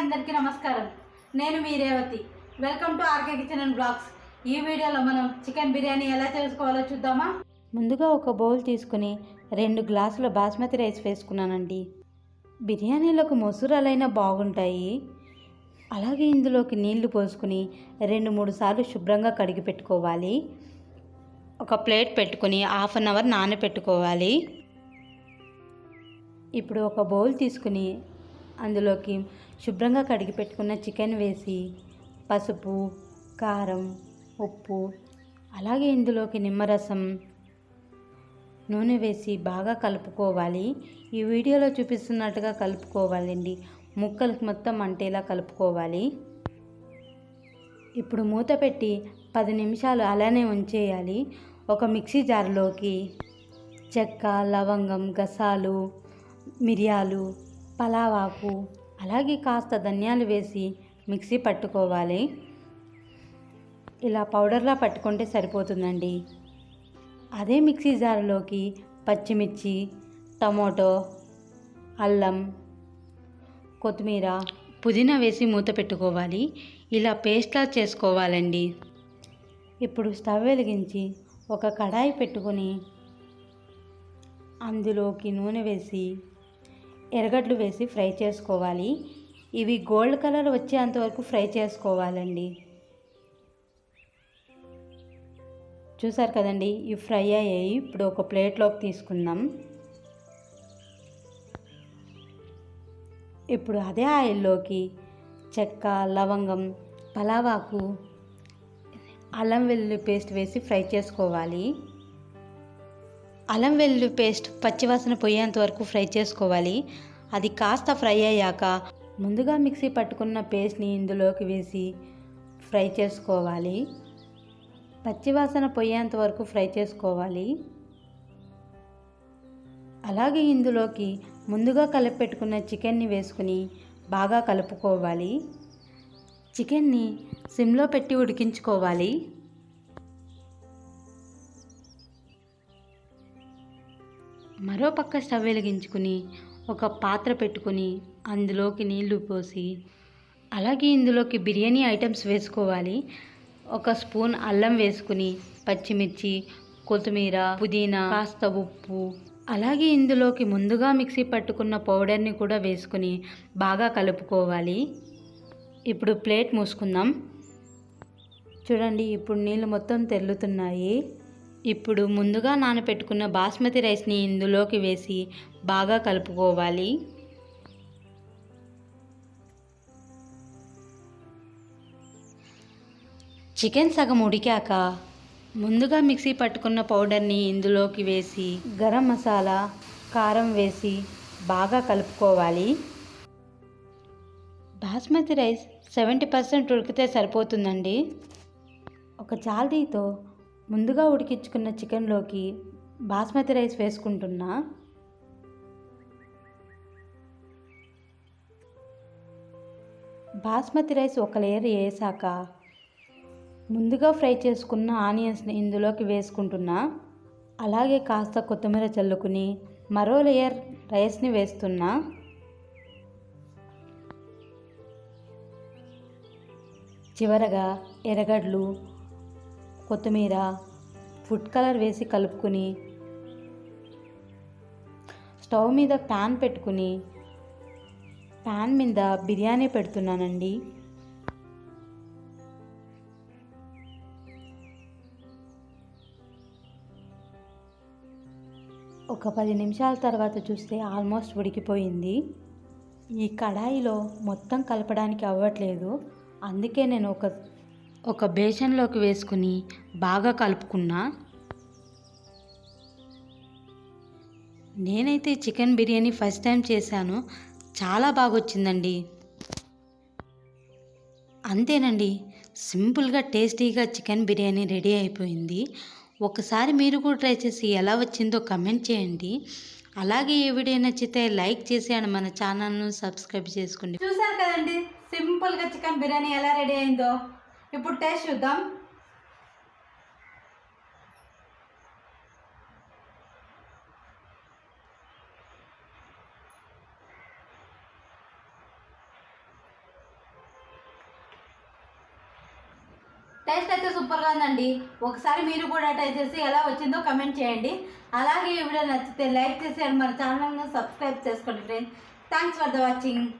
అందరికీ నమస్కారం. నేను మీ Revathi. Welcome to R K kitchen and blogs. ఈ వీడియోలో మనం చికెన్ బిర్యానీ ఎలా చేసుకోవాలో చూద్దామా? ముందుగా ఒక బౌల్ తీసుకుని రెండు గ్లాసుల బాస్మతి రైస్ వేసుకున్నానండి. బిర్యానీలకు మొసూరాలైనా బాగుంటాయి. అలాగే ఇందులోకి నీళ్ళు పోసుకుని రెండు మూడు సార్లు శుభ్రంగా కడిగి పెట్టుకోవాలి. ఒక ప్లేట్ పెట్టుకుని హాఫ్ అన్ అవర్ నానబెట్టుకోవాలి. ఇప్పుడు ఒక బౌల్ తీసుకుని అందులోకి శుభ్రంగా కడిగి పెట్టుకున్న చికెన్ వేసి పసుపు కారం ఉప్పు అలాగే ఇందులోకి నిమ్మరసం నూనె వేసి బాగా కలుపుకోవాలి. ఈ వీడియోలో చూపిస్తున్నట్టుగా కలుపుకోవాలండి. ముక్కలకు మొత్తం అంటేలా కలుపుకోవాలి. ఇప్పుడు మూత పెట్టి పది నిమిషాలు అలానే ఉంచేయాలి. ఒక మిక్సీ జార్లోకి చెక్క లవంగం గసాలు మిరియాలు పలావాకు అలాగే కాస్త ధనియాలు వేసి మిక్సీ పట్టుకోవాలి. ఇలా పౌడర్లా పట్టుకుంటే సరిపోతుందండి. అదే మిక్సీ జార్లోకి పచ్చిమిర్చి టమోటో అల్లం కొత్తిమీర పుదీనా వేసి మూత పెట్టుకోవాలి. ఇలా పేస్ట్లా చేసుకోవాలండి. ఇప్పుడు స్టవ్ వెలిగించి ఒక కడాయి పెట్టుకొని అందులోకి నూనె వేసి ఎర్రగడ్డలు వేసి ఫ్రై చేసుకోవాలి. ఇవి గోల్డ్ కలర్ వచ్చేంత వరకు ఫ్రై చేసుకోవాలండి. చూసారు కదండి ఇవి ఫ్రై అయ్యాయి. ఇప్పుడు ఒక ప్లేట్లోకి తీసుకుందాం. ఇప్పుడు అదే ఆయిల్లోకి చెక్క లవంగం పలావాకు అల్లం వెల్లుల్లి పేస్ట్ వేసి ఫ్రై చేసుకోవాలి. అల్లం వెల్లుల్లి పేస్ట్ పచ్చివాసన పోయేంత వరకు ఫ్రై చేసుకోవాలి. అది కాస్త ఫ్రై అయ్యాక ముందుగా మిక్సీ పట్టుకున్న పేస్ట్ని ఇందులోకి వేసి ఫ్రై చేసుకోవాలి. పచ్చివాసన పోయేంత వరకు ఫ్రై చేసుకోవాలి. అలాగే ఇందులోకి ముందుగా కలిపి పెట్టుకున్న చికెన్ని వేసుకుని బాగా కలుపుకోవాలి. చికెన్ని సిమ్లో పెట్టి ఉడికించుకోవాలి. మరో పక్క స్టవ్ వెలిగించుకుని ఒక పాత్ర పెట్టుకుని అందులోకి నీళ్ళు పోసి అలాగే ఇందులోకి బిర్యానీ ఐటమ్స్ వేసుకోవాలి. ఒక స్పూన్ అల్లం వేసుకుని పచ్చిమిర్చి కొత్తిమీర పుదీనా కాస్త ఉప్పు అలాగే ఇందులోకి ముందుగా మిక్సీ పట్టుకున్న పౌడర్ని కూడా వేసుకుని బాగా కలుపుకోవాలి. ఇప్పుడు ప్లేట్ మూసుకుందాం. చూడండి ఇప్పుడు నీళ్ళు మొత్తం తెల్లుతున్నాయి. ఇప్పుడు ముందుగా నానబెట్టుకున్న బాస్మతి రైస్ని ఇందులోకి వేసి బాగా కలుపుకోవాలి. చికెన్ సగం ఉడికాక ముందుగా మిక్సీ పట్టుకున్న పౌడర్ని ఇందులోకి వేసి గరం మసాలా కారం వేసి బాగా కలుపుకోవాలి. బాస్మతి రైస్ సెవెంటీ పర్సెంట్ ఉడికితే సరిపోతుందండి. ఒక జాల్దీతో ముందుగా ఉడికించుకున్న చికెన్లోకి బాస్మతి రైస్ వేసుకుంటున్నా. బాస్మతి రైస్ ఒక లేయర్ వేసాక ముందుగా ఫ్రై చేసుకున్న ఆనియన్స్ని ఇందులోకి వేసుకుంటున్నా. అలాగే కాస్త కొత్తిమీర చల్లుకుని మరో లేయర్ రైస్ని వేస్తున్నా. చివరగా ఎర్రగడ్డలు కొత్తిమీర ఫుడ్ కలర్ వేసి కలుపుకుని స్టవ్ మీద ప్యాన్ పెట్టుకుని ప్యాన్ మీద బిర్యానీ పెడుతున్నానండి. ఒక పది నిమిషాల తర్వాత చూస్తే ఆల్మోస్ట్ ఉడికిపోయింది. ఈ కడాయిలో మొత్తం కలపడానికి అవ్వట్లేదు. అందుకే నేను ఒక ఒక బేసన్లోకి వేసుకుని బాగా కలుపుకున్నా. నేనైతే చికెన్ బిర్యానీ ఫస్ట్ టైం చేశాను. చాలా బాగా వచ్చిందండి అంతేనండి సింపుల్గా టేస్టీగా చికెన్ బిర్యానీ రెడీ అయిపోయింది. ఒకసారి మీరు కూడా ట్రై చేసి ఎలా వచ్చిందో కమెంట్ చేయండి. అలాగే ఈ వీడియో నచ్చితే లైక్ చేసి అండ్ మన ఛానల్ను సబ్స్క్రైబ్ చేసుకోండి. చూసారు కదండి సింపుల్గా చికెన్ బిర్యానీ ఎలా రెడీ అయిందో? ఇప్పుడు టేస్ట్ చూద్దాం. టేస్ట్ అయితే సూపర్గా ఉందండి. ఒకసారి మీరు కూడా ట్రై చేసి ఎలా వచ్చిందో కమెంట్ చేయండి. అలాగే ఈ వీడియో నచ్చితే లైక్ చేసి మన ఛానల్ను సబ్స్క్రైబ్ చేసుకోండి friends thanks for the watching